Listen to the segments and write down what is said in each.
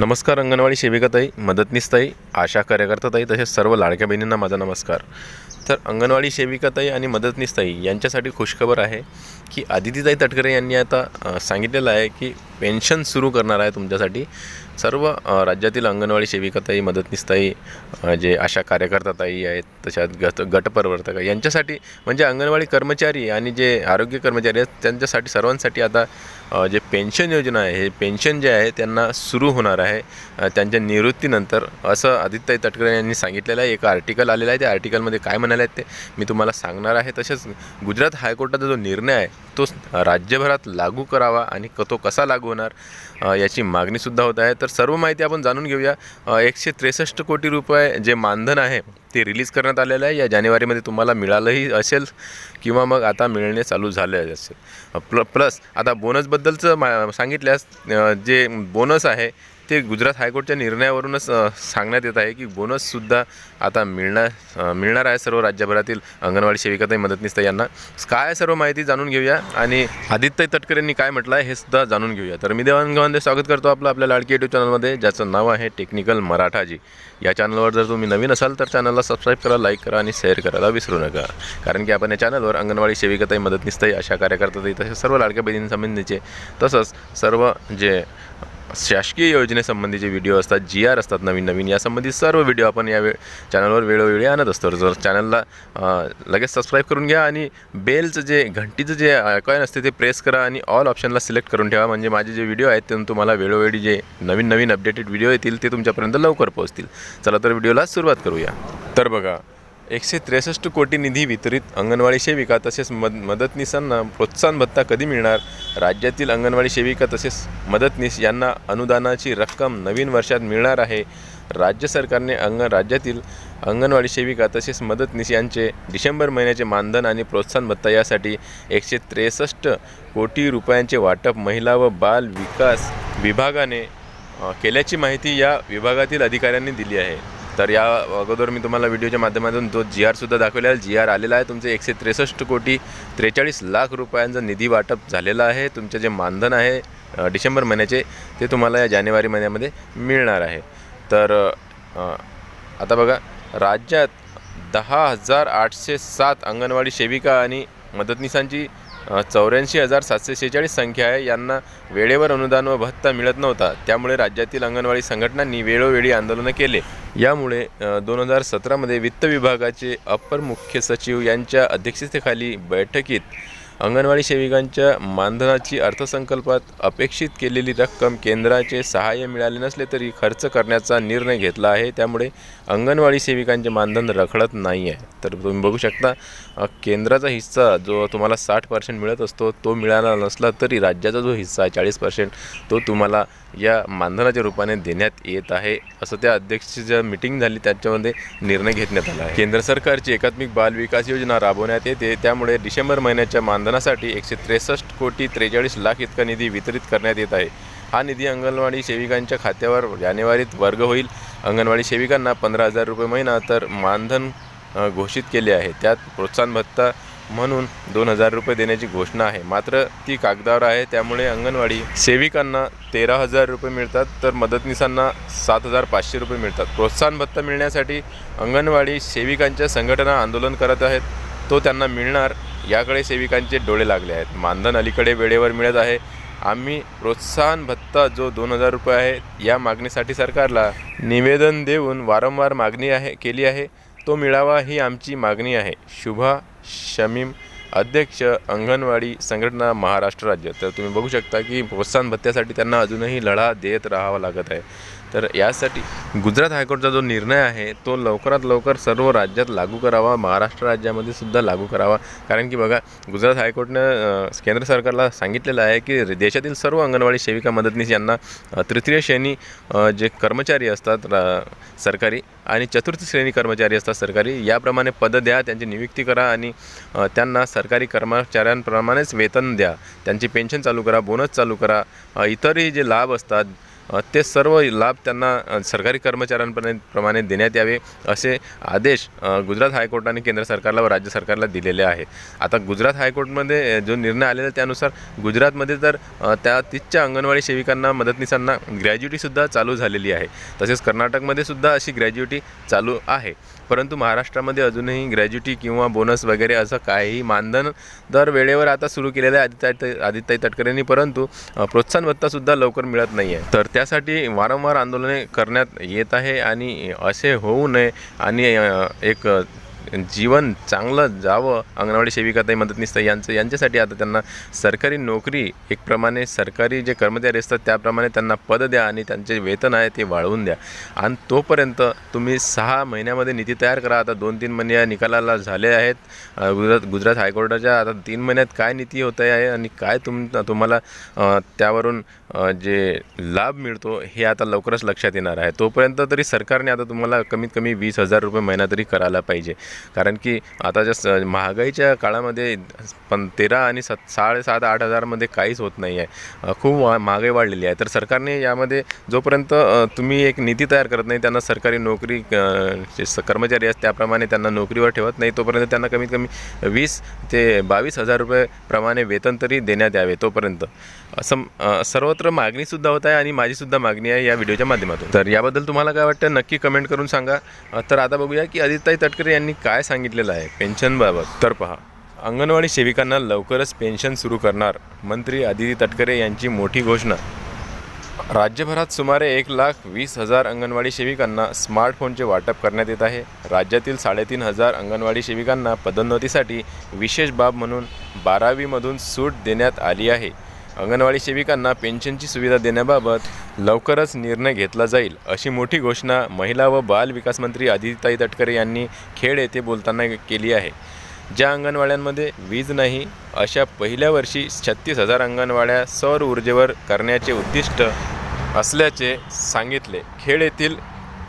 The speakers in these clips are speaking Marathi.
नमस्कार अंगणवाडी सेविकाताई मदतनीसताई आशा कार्यकर्ताताई तसेच सर्व लाडक्या बहिणींना माझा नमस्कार. तर अंगणवाडी सेविकाताई आणि मदतनीसताई यांच्यासाठी खुशखबर आहे की आदितीताई तटकरे यांनी आता सांगितलेलं आहे की पेन्शन सुरू करणार आहे तुमच्यासाठी. सर्व राज्यातील अंगणवाडी सेविकाताई मदतनीसताई जे आशा कार्यकर्ताताई आहेत तशात गट गटप्रवर्तक यांच्यासाठी म्हणजे अंगणवाडी कर्मचारी आणि जे आरोग्य कर्मचारी आहेत त्यांच्यासाठी सर्वांसाठी आता जे पेन्शन योजना आहे हे पेन्शन जे आहे त्यांना सुरू होणार आहे. त्यांच्या निवृत्तीनंतर असं आदित्य तटकरे यांनी सांगितलेलं आहे. एक आर्टिकल आलेलं आहे. त्या आर्टिकलमध्ये काय म्हणाले आहेत ते मी तुम्हाला सांगणार आहे. तसेच गुजरात हायकोर्टाचा जो निर्णय आहे तो राज्यभरात लागू करावा आणि क तो कसा लागू होणार? याची मागणीसुद्धा होत आहे. तर सर्व माहिती आपण जाणून घेऊया. एकशे त्रेसष्ट कोटी रुपये जे मानधन आहे ते रिलीज करण्यात आलेलं आहे. या जानेवारीमध्ये तुम्हाला मिळालंही असेल किंवा मग आता मिळणे चालू झाले असेल. प्ल प्लस आता बोनसबद्दलचं मा सांगितल्यास जे बोनस आहे ते गुजरात हायकोर्टच्या निर्णयावरूनच सांगण्यात येत आहे की बोनससुद्धा आता मिळणार मिळणार आहे सर्व राज्यभरातील अंगणवाडी सेविकाताई मदतनीस यांना. काय सर्व माहिती जाणून घेऊया आणि आदित्य तटकरेंनी काय म्हटलं आहे हे सुद्धा जाणून घेऊया. तर मी देवांगामध्ये स्वागत करतो आपलं आपल्या लाडकी युट्यूब चॅनलमध्ये ज्याचं नाव आहे टेक्निकल मराठाजी. या चॅनलवर जर तुम्ही नवीन असाल तर चॅनलला सबस्क्राईब करा लाईक करा आणि शेअर करायला विसरू नका. कारण की आपण या चॅनलवर अंगणवाडी सेविकाताई मदतनीसताई अशा कार्यकर्ताताई तसेच सर्व लाडक्या बहिणींसंबंधीचे तसंच सर्व जे शासकीय योजनेसंबंधीचे व्हिडिओ असतात जी आर असतात नवीन नवीन. यासंबंधी सर्व व्हिडिओ आपण या वे चॅनलवर वेळोवेळी आणत असतो. जर चॅनलला लगेच सबस्क्राईब करून घ्या आणि बेलचं जे घंटीचं जे आयकॉन असते ते प्रेस करा आणि ऑल ऑप्शनला सिलेक्ट करून ठेवा. म्हणजे माझे जे व्हिडिओ आहेत ते तुम्हाला वेळोवेळी जे नवीन नवीन अपडेटेड व्हिडिओ येतील ते तुमच्यापर्यंत लवकर पोहोचतील. चला तर व्हिडिओला सुरुवात करूया. तर बघा एकशे त्रेसष्ट कोटी निधी वितरित अंगणवाडी सेविका तसेच मद मदतनीसांना प्रोत्साहन भत्ता कधी मिळणार? राज्यातील अंगणवाडी सेविका तसेच मदतनीस यांना अनुदानाची रक्कम नवीन वर्षात मिळणार आहे. राज्य सरकारने अंग राज्यातील अंगणवाडी सेविका तसेच मदतनीस यांचे डिसेंबर महिन्याचे मानधन आणि प्रोत्साहन भत्ता यासाठी एकशे त्रेसष्ट कोटी रुपयांचे वाटप महिला व बाल विकास विभागाने केल्याची माहिती या विभागातील अधिकाऱ्यांनी दिली आहे. तर या अगोदर मी तुम्हाला व्हिडिओच्या माध्यमातून तो जी आरसुद्धा दाखवलेला जी आर आलेला आहे. तुमचे एकशे त्रेसष्ट कोटी त्रेचाळीस लाख रुपयांचा निधी वाटप झालेलं आहे. तुमचे जे मानधन आहे डिसेंबर महिन्याचे ते तुम्हाला या जानेवारी महिन्यामध्ये मिळणार आहे. तर आता बघा राज्यात दहा हजार आठशे सात अंगणवाडी सेविका आणि मदतनीसांची चौऱ्याऐंशी हजार सातशे शेहेचाळीस संख्या आहे. यांना वेळेवर अनुदान व भत्ता मिळत नव्हता. त्यामुळे राज्यातील अंगणवाडी संघटनांनी वेळोवेळी आंदोलनं केले. यामुळे दोन हजार सतरामध्ये वित्त विभागाचे अप्पर मुख्य सचिव यांच्या अध्यक्षतेखाली बैठकीत अंगणवाडी सेविकांच्या मानधनाची अर्थसंकल्पात अपेक्षित केलेली रक्कम केंद्राचे सहाय्य मिळाले नसले तरी खर्च करण्याचा निर्णय घेतला आहे. त्यामुळे अंगणवाडी सेविकांचे मानधन रखडत नाही आहे तर तुम्ही बघू शकता केंद्राचा हिस्सा जो तुम्हाला साठ पर्सेंट मिळत असतो तो मिळाला नसला तरी राज्याचा जो हिस्सा आहे चाळीस पर्सेंट तो तुम्हाला या मानधनाच्या रूपाने देण्यात येत आहे. असं त्या अध्यक्षची ज्या मिटिंग झाली त्याच्यामध्ये निर्णय घेतण्यात आला आहे. केंद्र सरकारची एकात्मिक बाल विकास योजना राबवण्यात येते. त्यामुळे डिसेंबर महिन्याच्या मानधन मानधनासाठी एकशे त्रेसष्ट कोटी त्रेचाळीस लाख इतका निधी वितरित करण्यात येत आहे. हा निधी अंगणवाडी सेविकांच्या खात्यावर जानेवारीत वर्ग होईल. अंगणवाडी सेविकांना पंधरा हजार रुपये महिना तर मानधन घोषित केले आहे. त्यात प्रोत्साहन भत्ता म्हणून दोन हजार रुपये देण्याची घोषणा आहे. मात्र ती कागदावर आहे. त्यामुळे अंगणवाडी सेविकांना तेरा हजार रुपये मिळतात तर मदतनीसांना सात हजार पाचशे रुपये मिळतात. प्रोत्साहन भत्ता मिळण्यासाठी अंगणवाडी सेविकांच्या संघटना आंदोलन करत आहेत. तो त्यांना मिळणार याकडे सेविकांचे डोळे लागले आहेत. मानधन अलीकडे वेळेवर मिळत आहे. आम्ही प्रोत्साहन भत्ता जो दोन हजार रुपये आहे या मागणीसाठी सरकारला निवेदन देऊन वारंवार मागणी आहे केली आहे. तो मिळावा ही आमची मागणी आहे. शुभा शमीम अध्यक्ष अंगणवाडी संघटना महाराष्ट्र राज्य. तर तुम्ही बघू शकता की प्रोत्साहन भत्त्यासाठी त्यांना अजूनही लढा देत राहावा लागत आहे. तर यासाठी गुजरात हायकोर्टचा जो निर्णय आहे तो लवकरात लवकर सर्व राज्यात लागू करावा महाराष्ट्र राज्यामध्ये सुद्धा लागू करावा. कारण की बघा गुजरात हायकोर्टनं केंद्र सरकारला सांगितलेलं आहे की देशातील सर्व अंगणवाडी सेविका मदतनीस यांना तृतीय श्रेणी जे कर्मचारी असतात रा- सरकारी आणि चतुर्थ श्रेणी कर्मचारी असतात सरकारी याप्रमाणे पदं द्या त्यांची नियुक्ती करा आणि त्यांना सरकारी कर्मचाऱ्यांप्रमाणेच वेतन द्या. त्यांची पेन्शन चालू करा बोनस चालू करा. इतरही जे लाभ असतात ते सर्व लाभ त्यांना सरकारी कर्मचाऱ्यांप्रमाणे प्रमाणे देण्यात यावे असे आदेश गुजरात हायकोर्टाने केंद्र सरकारला व राज्य सरकारला दिलेले आहे. आता गुजरात हायकोर्टमध्ये जो निर्णय आलेला त्यानुसार गुजरातमध्ये तर त्या तिथच्या अंगणवाडी सेविकांना मदतनीसांना ग्रॅज्युटीसुद्धा चालू झालेली आहे. तसेच कर्नाटकमध्ये सुद्धा अशी ग्रॅज्युटी चालू आहे. परंतु महाराष्ट्रामध्ये अजूनही ग्रॅज्युटी किंवा बोनस वगैरे असं काहीही मानधन दर वेळेवर आता सुरू केलेलं आहे आदित्य आदित्य तटकरेंनी परंतु प्रोत्साहन भत्तासुद्धा लवकर मिळत नाही आहे तर त्यासाठी वारंवार आंदोलने करण्यात येत आहे आणि असे होऊ नये आणि एक जीवन चांगलं जावं अंगणवाडी सेविकाताई मदतनीस यांचं यांच्यासाठी आता त्यांना सरकारी नोकरी एक प्रमाणे सरकारी जे कर्मचारी असतात त्याप्रमाणे त्यांना पद द्या आणि त्यांचे वेतन आहे ते वाढवून द्या. आणि तोपर्यंत तुम्ही सहा महिन्यामध्ये नीती तयार करा. आता दोन तीन महिने या निकालाला झाले आहेत. गुजरात गुजरात हायकोर्टाच्या आता तीन महिन्यात काय नीती होत आहे आणि काय तुम तुम्हाला त्यावरून जे लाभ मिळतो हे आता लवकरच लक्षात येणार आहे. तोपर्यंत तरी सरकारने आता तुम्हाला कमीत कमी वीस हजार रुपये महिना तरी करायला पाहिजे. कारण की आताच्या स महागाईच्या काळामध्ये पण तेरा आणि सत साडेसात आठ हजारमध्ये काहीच होत नाही आहे. खूप महागाई वाढलेली आहे. तर सरकारने यामध्ये जोपर्यंत तुम्ही एक नीती तयार करत नाही त्यांना सरकारी नोकरी जे कर्मचारी असतात त्याप्रमाणे त्यांना नोकरीवर ठेवत नाही तोपर्यंत त्यांना कमीत कमी वीस ते बावीस हजार रुपये प्रमाणे वेतन तरी देण्यात यावे तोपर्यंत. असं सर्वत्र मागणीसुद्धा होत आहे आणि माझीसुद्धा मागणी आहे या व्हिडिओच्या माध्यमातून. तर याबद्दल तुम्हाला काय वाटतं? नक्की कमेंट करून सांगा. तर आता बघूया की आदित्य तटकरे यांनी काय सांगितलेलं आहे? पेन्शनबाबत तर पहा अंगणवाडी सेविकांना लवकरच पेन्शन सुरू करणार मंत्री आदिती तटकरे यांची मोठी घोषणा. राज्यभरात सुमारे एक लाख वीस हजार अंगणवाडी सेविकांना स्मार्टफोनचे वाटप करण्यात येत आहे. राज्यातील साडेतीन हजार अंगणवाडी सेविकांना पदोन्नतीसाठी विशेष बाब म्हणून बारावीमधून सूट देण्यात आली आहे. अंगणवाडी सेविकांना पेन्शनची सुविधा देण्याबाबत लवकरच निर्णय घेतला जाईल अशी मोठी घोषणा महिला व बाल विकास मंत्री आदिताई तटकरे यांनी खेड येथे बोलताना केली आहे. ज्या अंगणवाड्यांमध्ये वीज नाही अशा पहिल्या वर्षी छत्तीस हजार अंगणवाड्या सौर ऊर्जेवर करण्याचे उद्दिष्ट असल्याचे सांगितले. खेड येथील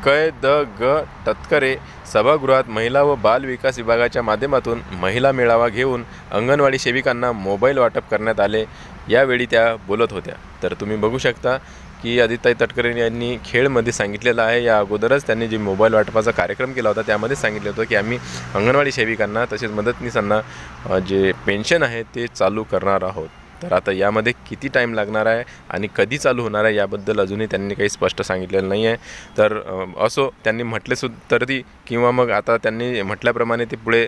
कै द ग तत्करे सभागृहात महिला व बाल विकास विभागाच्या माध्यमातून महिला मेळावा घेऊन अंगणवाडी सेविकांना मोबाईल वाटप करण्यात आले. यावेळी त्या बोलत होत्या. तर तुम्ही बघू शकता की आदित्य तटकरे यांनी खेळमध्ये सांगितलेलं आहे. या अगोदरच त्यांनी जे मोबाईल वाटपाचा कार्यक्रम केला होता त्यामध्ये सांगितलं होतं की आम्ही अंगणवाडी सेविकांना तसेच मदतनीसांना जे पेन्शन आहे ते चालू करणार आहोत. तर आता यामध्ये किती टाईम लागणार आहे आणि कधी चालू होणार आहे याबद्दल अजूनही त्यांनी काही स्पष्ट सांगितलेलं नाही आहे. तर असो त्यांनी म्हटले सु तरी किंवा मग आता त्यांनी म्हटल्याप्रमाणे ते पुढे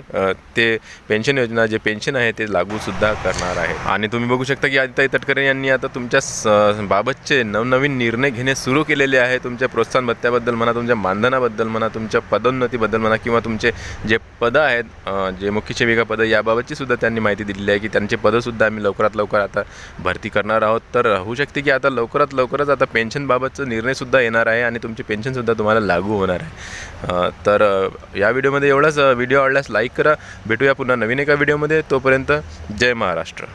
ते पेन्शन योजना जे पेन्शन आहे ते लागूसुद्धा करणार आहे. आणि तुम्ही बघू शकता की आदित्य तटकरे यांनी आता तुमच्या स बाबतचे नवनवीन निर्णय घेणे सुरू केलेले आहे. तुमच्या प्रोत्साहन भत्त्याबद्दल म्हणा तुमच्या मानधनाबद्दल म्हणा तुमच्या पदोन्नतीबद्दल म्हणा किंवा तुमचे जे पदं आहेत जे मुख्य सेविका पदं याबाबतची सुद्धा त्यांनी माहिती दिलेली आहे की त्यांचे पदंसुद्धा आम्ही लवकरात लवकर आता भरती करणार आहोत. तर होऊ शकते की आता लवकरात लवकरच आता पेन्शनबाबतचा निर्णयसुद्धा येणार आहे आणि तुमची पेन्शनसुद्धा तुम्हाला लागू होणार आहे. तर या व्हिडिओमध्ये एवढाच. व्हिडिओ आवडल्यास लाईक करा. भेटूया पुन्हा नवीन एका व्हिडिओमध्ये. तोपर्यंत जय महाराष्ट्र.